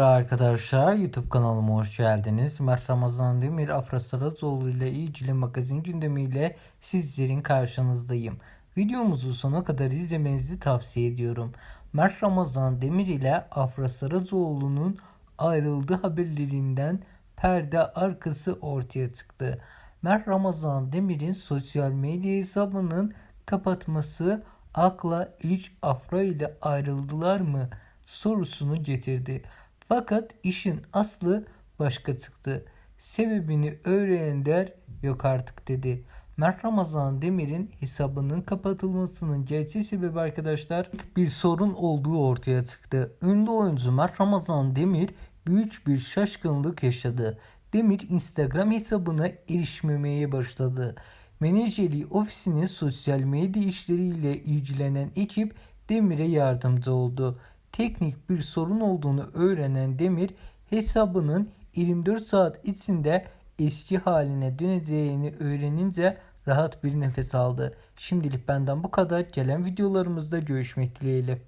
Arkadaşlar YouTube kanalıma hoş geldiniz. Mert Ramazan Demir Afra Saracoğlu ile ilgili magazin gündemiyle sizlerin karşınızdayım. Videomuzu sona kadar izlemenizi tavsiye ediyorum. Mert Ramazan Demir ile Afra Saracoğlu'nun ayrıldığı haberlerinden perde arkası ortaya çıktı. Mert Ramazan Demir'in sosyal medya hesabının kapatması akla hiç Afra ile ayrıldılar mı sorusunu getirdi. Fakat işin aslı başka çıktı. Sebebini öğrenen der yok artık dedi. Mert Ramazan Demir'in hesabının kapatılmasının gerçek sebebi arkadaşlar bir sorun olduğu ortaya çıktı. Ünlü oyuncu Mert Ramazan Demir büyük bir şaşkınlık yaşadı. Demir Instagram hesabına erişmemeye başladı. Menajeri ofisinin sosyal medya işleriyle ilgilenen ekip Demir'e yardımcı oldu. Teknik bir sorun olduğunu öğrenen Demir hesabının 24 saat içinde eski haline döneceğini öğrenince rahat bir nefes aldı. Şimdilik benden bu kadar. Gelen videolarımızda görüşmek dileğiyle.